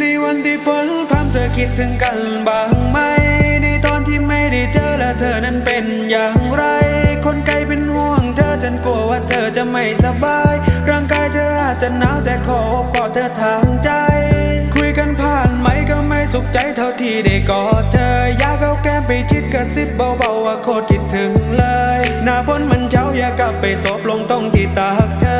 ในวันที่ฝนพรำเธอคิดถึงกันบ้างไหม ในตอนที่ไม่ได้เจอและเธอนั้นเป็นอย่างไร คนไกลเป็นห่วงเธอฉันกลัวว่าเธอจะไม่สบาย ร่างกายเธออาจจะหนาวแต่ขออบกอดเธอทางใจ คุยกันผ่านไหมก็ไม่สุขใจเท่าที่ได้กอดเธอ อยากเอาแก้มไปชิดกระซิบเบาๆว่าโคตรคิดถึงเลย หน้าฝนมันเช้าอยากกลับไปซบลงตรงที่ตากเธอ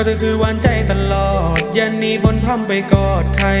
ก็เธอคือหวานใจตลอด อย่าหนีฝนพรมไปกอดใคร